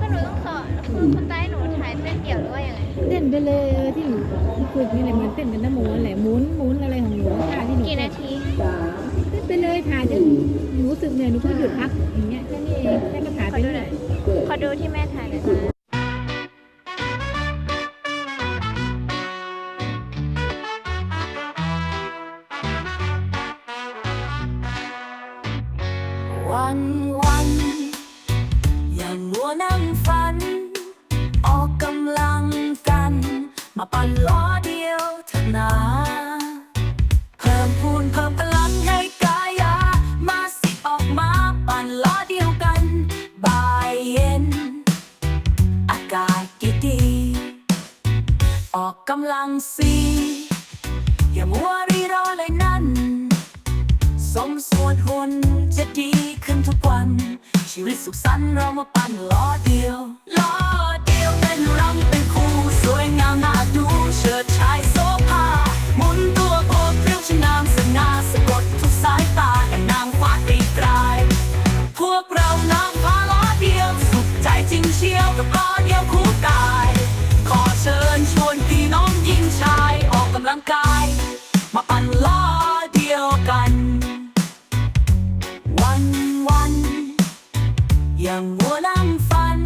ก็หนูต้องสอนคือคุณตาให้หนูถ่ายเต้นเดี่ยวด้วยยังไงเต้นไปเลยที่หนูที่ฝึกนี่แหละเหมือนเต้นเป็นน้ำมูนั่นแหละหมุนหมุนอะไรของหนูท่าที่หนูกี่นาทีเต้นไปเลยถ่ายจนหนูรู้สึกเหนื่อยหนูก็หยุดพักอย่างเงี้ย วันวันอย่างมัวนั่งฝัน ออกกำลังกัน มาปั่นล้อเดียวเถอะนะเพิ่มพูนเพิ่มพลังให้กายา มาสิออกมาปั่นล้อเดียวกันบ่ายเย็น อากาศดีออกกำลังสิอย่ามัวรีรอเลยนั่น ชีวิตสุขสันต์เรามาปั่นล้อเดียวล้อเดียวเป็นรำเป็นคู่สวยงามน่าดูเชิดชายโซภาหมุนตัวโคตรเปรี้ยวชนามสง่าสะกดทุกสายตาแต่นางฟ้าตีกลาย พวกเรานางฟ้าล้อเดียวสุขใจจริงเชียวกับเดีย อย่างฝัน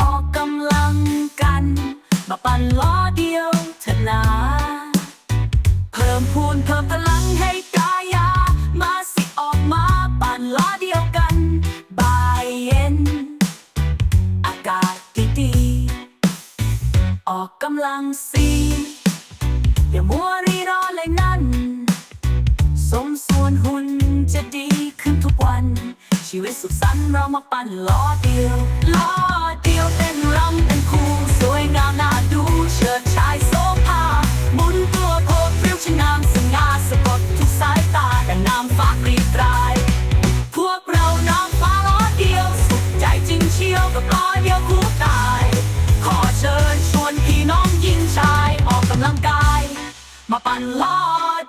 ออกกำลังกันมาปั่นล้อเดียวเถอะนะเพิ่มพูนเพิ่มพลังให้กายา มาสิออกมาปั่นล้อเดียวกัน บ่ายเย็น อากาศดีๆออกกำลังสิอย่ามัวรีรอเลยนั่น สุขสันต์เรามาปั่นล้อเดียวล้อเดียวเต้นรำเป็นคู่สวยงามน่าดูเชิดชายโซภาหมุนตัวโคตรเรี้ยวชงามสง่าสะกดทุกสายตาแต่นามฟ้ากรีดราย พวกเรานางฟ้าล้อเดียวสุขใจจริงเชียวกับล้อเดียวคู่กาย ขอเชิญชวนพี่น้องหญิงชายออกกำลังกาย มาปั่นล้อ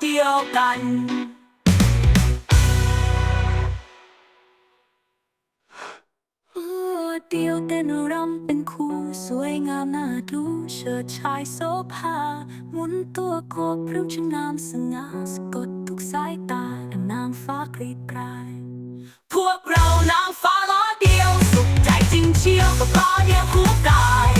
เดียวกัน เดียวเต้นรำเป็นคู่สวยงามน่าดูเชิดชายโซภาหมุนตัวโคบพริ้วชงามสง่าสะกดทุกสายตาดังนางฟ้ากรีดกราย พวกเรานางฟ้าล้อเดียว สุขใจจริงเชียวกับล้อเดียวคู่กาย